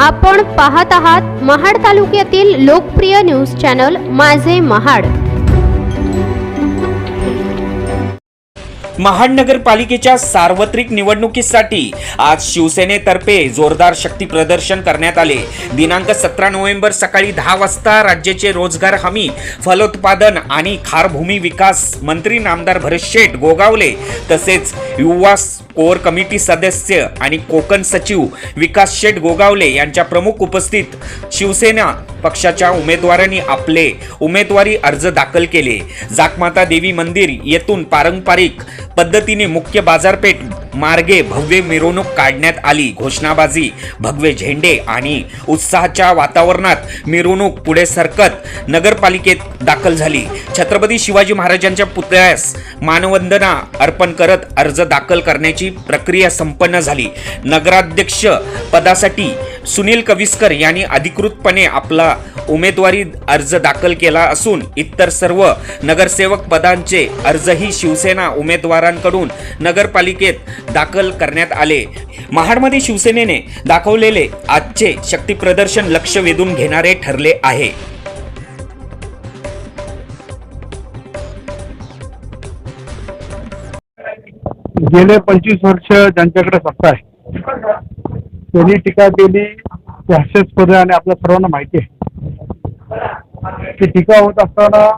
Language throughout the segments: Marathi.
आपण पाहत आहात महाड तालुक्यातील लोकप्रिय न्यूज चॅनल माझे महाड. महाड नगरपालिकेच्या सार्वत्रिक निवडणुकीसाठी आज शिवसेनेतर्फे जोरदार शक्ती प्रदर्शन करण्यात आले. दिनांक सतरा नोव्हेंबर सकाळी दहा वाजता राज्याचे रोजगार हमी फलोत्पादन आणि खारभूमी विकास मंत्री नामदार भरत शेठ गोगावले तसेच युवा कोर कमिटी सदस्य आणि कोकण सचिव विकास शेठ गोगावले यांच्या प्रमुख उपस्थित शिवसेना पक्षाच्या उमेदवारांनी आपले उमेदवारी अर्ज दाखल केले. जाकमाता देवी मंदिर येथून पारंपरिक पद्धतीने मुख्य बाजारपेठ मार्गे भव्य मिरवणूक काढण्यात आली. घोषणाबाजी भगवे झेंडे आणि उत्साहाच्या वातावरणात मिरवणूक पुढे सरकत नगरपालिकेत दाखल झाली. छत्रपती शिवाजी महाराजांच्या पुतळ्यास मानवंदना अर्पण करत अर्ज दाखल करण्याची प्रक्रिया संपन्न झाली. नगराध्यक्ष पदासाठी सुनील कविस्कर यांनी अधिकृतपणे आपला उमेदवारी अर्ज दाखल केला असून इतर सर्व नगरसेवक पदांचे अर्जही शिवसेना उमेदवारांकडून नगरपालिकेत दाखल करण्यात आले. महाडमध्ये शिवसेनेने दाखवलेले आजचे शक्तीप्रदर्शन लक्ष वेधून घेणारे ठरले आहे. गेले पंचवीस वर्ष ज्यांच्याकडे सत्ता आहे. त्यांनी टीका केली ती हास्यास्पद आणि आपल्या सर्वांना माहिती आहे. की टीका होत असताना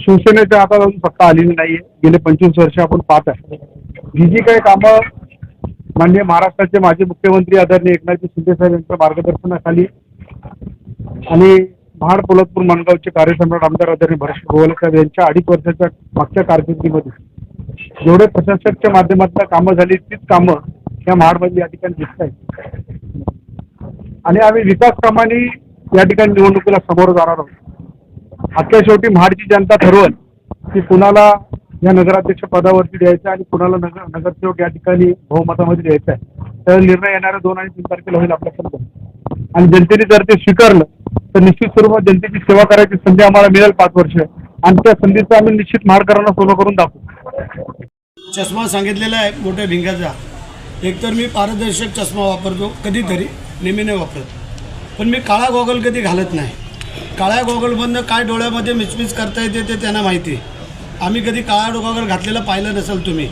शिवसेनेच्या हातात अजून सत्ता आलेली नाहीये. गेले पंचवीस वर्ष आपण पाहत आहे. ही जी काही कामं माननीय महाराष्ट्राचे माजी मुख्यमंत्री आदरणीय एकनाथजी शिंदे साहेब यांच्या मार्गदर्शनाखाली आणि महाड पोलतपूर मनगावचे कार्यसम्राट आमदार आदरणीय भरत गोवाले साहेब यांच्या अडीच वर्षाच्या मागच्या कारकिर्दीमध्ये जेवढे प्रशासकच्या माध्यमातून कामं झाली तीच कामं या महाडमध्ये या ठिकाणी दिसत आहेत. आणि आम्ही विकास कामाने या ठिकाणी निवडणुकीला समोर जाणार आहोत. अख्ख्या शेवटी महाडची जनता ठरवल की कुणाला या नगराध्यक्ष पदावरती द्यायचं आणि कुणाला नगर नगरसेवक या ठिकाणी बहुमतामध्ये द्यायचा आहे. तर निर्णय येणाऱ्या दोन आणि तीन तारखेला होईल आपल्या आणि जनतेने जर ते स्वीकारलं तर निश्चित स्वरूपात जनतेची सेवा करायची संधी आम्हाला मिळेल पाच वर्ष. आणि त्या संधीचं आम्ही निश्चित महाडकरांना सोनं करून दाखवू. चष्मा सांगितलेला आहे मोठ्या भिंगाचा. एकतर मी पारदर्शक चष्मा वापरतो कधीतरी. नेहमी नाही वापरत. पण मी काळा गॉगल कधी घालत नाही. काळ्या गॉगलमधनं काय डोळ्यामध्ये मिचमिच करता येते ते त्यांना माहिती आहे. आम्ही कधी काळा गॉगल घातलेला पाहिलं नसेल तुम्ही.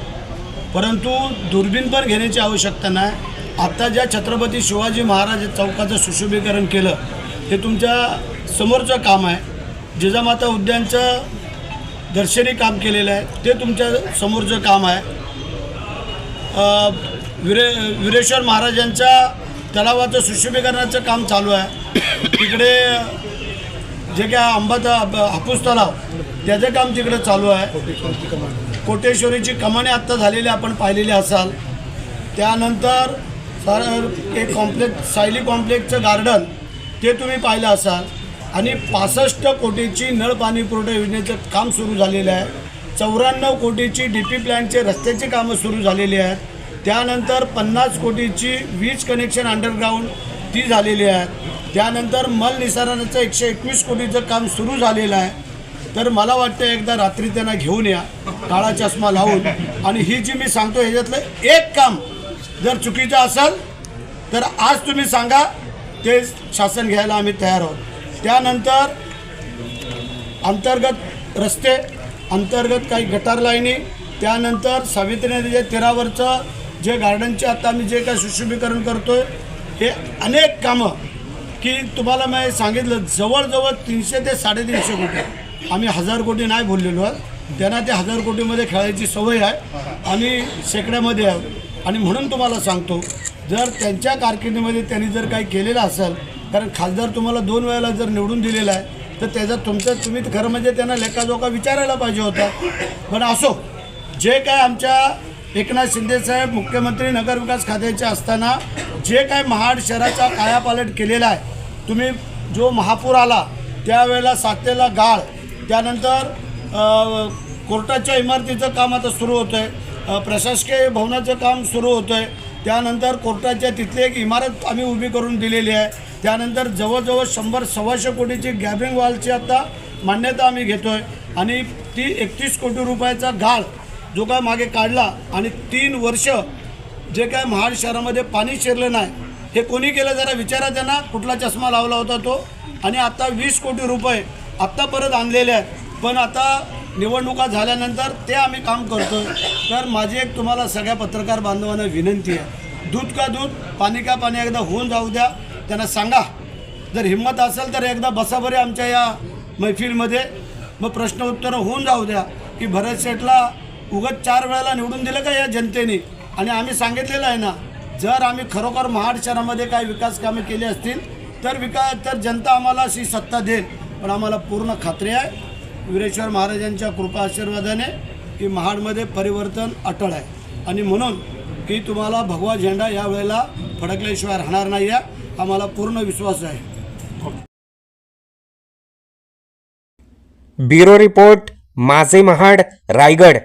परंतु दुर्बीण पण घेण्याची आवश्यकता नाही. आत्ता ज्या छत्रपती शिवाजी महाराज चौकाचं सुशोभीकरण केलं हे तुमच्या समोरचं काम आहे. जिजामाता उद्यानचं दर्शनी काम केलेलं आहे. ते तुमच्या समोरचं काम आहे. विरे विरेश्वर महाराजांच्या तलावाचं सुशोभीकरणाचं काम चालू आहे. तिकडे जे काय अंबाचा हापूस तलाव त्याचं काम तिकडे चालू आहे. कोटेश्वरीची कमाने आत्ता झालेली आपण पाहिलेली असाल. त्यानंतर सर एक कॉम्प्लेक्स सायली कॉम्प्लेक्सचं गार्डन ते तुम्ही पाहिलं असाल. आणि पासष्ट कोटीची नळ पाणी पुरवठा योजनेचं काम सुरू झालेलं आहे. चौऱ्याण्णव कोटीची डी पी प्लॅनचे रस्त्याची कामं सुरू झालेली आहेत. त्यानंतर पन्नास कोटीची वीज कनेक्शन अंडरग्राऊंड ती झालेली आहे. त्यानंतर मल निसारणाचं एकशे एकवीस कोटीचं काम सुरू झालेलं आहे. तर मला वाटतं एकदा रात्री त्यांना घेऊन या काळा चष्मा लावून. आणि ही जी मी सांगतो ह्याच्यातलं एक काम जर चुकीचं असेल तर आज तुम्ही सांगा ते शासन घ्यायला आम्ही तयार आहोत. त्यानंतर अंतर्गत रस्ते अंतर्गत काही गटार लाईनी त्यानंतर सावित्री नदीच्या तीरावरचं जे गार्डनचे आता आम्ही जे काही सुशोभीकरण करतो हे अनेक कामं की तुम्हाला मी सांगितलं जवळजवळ तीनशे ते साडेतीनशे कोटी. आम्ही हजार कोटी नाही बोललेलो आहे त्यांना ते हजार कोटीमध्ये खेळायची सवय आहे आणि शेकड्यामध्ये आहे. आणि म्हणून तुम्हाला सांगतो जर त्यांच्या कारकिर्दीमध्ये त्यांनी जर काही केलेलं असेल कारण खासदार तुम्हाला दोन वेळेला जर निवडून दिलेला आहे तर त्याचा तुमचं तुम्ही खरं म्हणजे त्यांना लेखाजोखा विचारायला पाहिजे होता. पण असो जे काय आमच्या एकनाथ शिंदेसाहेब मुख्यमंत्री नगरविकास खात्याचे असताना जे काय महाड शहराचा कायापालट केलेला आहे तुम्ही जो महापूर आला त्यावेळेला सातेला गाळ त्यानंतर कोर्टाच्या इमारतीचं काम आता सुरू होतं आहे प्रशासकीय भवनाचं काम सुरू होतं आहे त्यानंतर कोर्टाच्या तिथली एक इमारत आम्ही उभी करून दिलेली आहे. त्यानंतर जवळजवळ शंभर सव्वाशे कोटीची गॅबरिंग वॉलची आता मान्यता आम्ही घेतो आहे आणि ती एकतीस कोटी रुपयाचा गाळ जो काय मागे काढला आणि तीन वर्ष जे काय महाड शहरामध्ये पाणी शिरलं नाही हे कोणी केलं जरा विचारा त्यांना कुठला चष्मा लावला होता तो. आणि आता वीस कोटी रुपये आत्ता परत आणलेले आहेत. पण आता निवडणुका झाल्यानंतर ते आम्ही काम करतो तर माझी एक तुम्हाला सगळ्या पत्रकार बांधवांना विनंती आहे. दूध का दूध पाणी का पाणी एकदा होऊन जाऊ द्या. त्यांना सांगा. जर हिंमत असेल तर एकदा बसा बरे आमच्या या मैफिलमध्ये. मग प्रश्न उत्तरं होऊन जाऊ द्या. की भरत शेठला उगत चार वेळेला निवडून दिलं का या जनतेने? आणि आम्ही सांगितलेलं आहे ना जर आम्ही खरोखर महाड शहरामध्ये काही विकास कामे केली असतील तर विकास तर जनता आम्हाला अशी सत्ता देईल. पण आम्हाला पूर्ण खात्री आहे वीरेश्वर महाराजांच्या कृपा आशीर्वादाने की महाडमध्ये परिवर्तन अटळ आहे. आणि म्हणून की तुम्हाला भगवा झेंडा यावेळेला फडकल्याशिवाय राहणार नाही आहे आम्हाला पूर्ण विश्वास आहे. ब्युरो रिपोर्ट माझे महाड रायगड.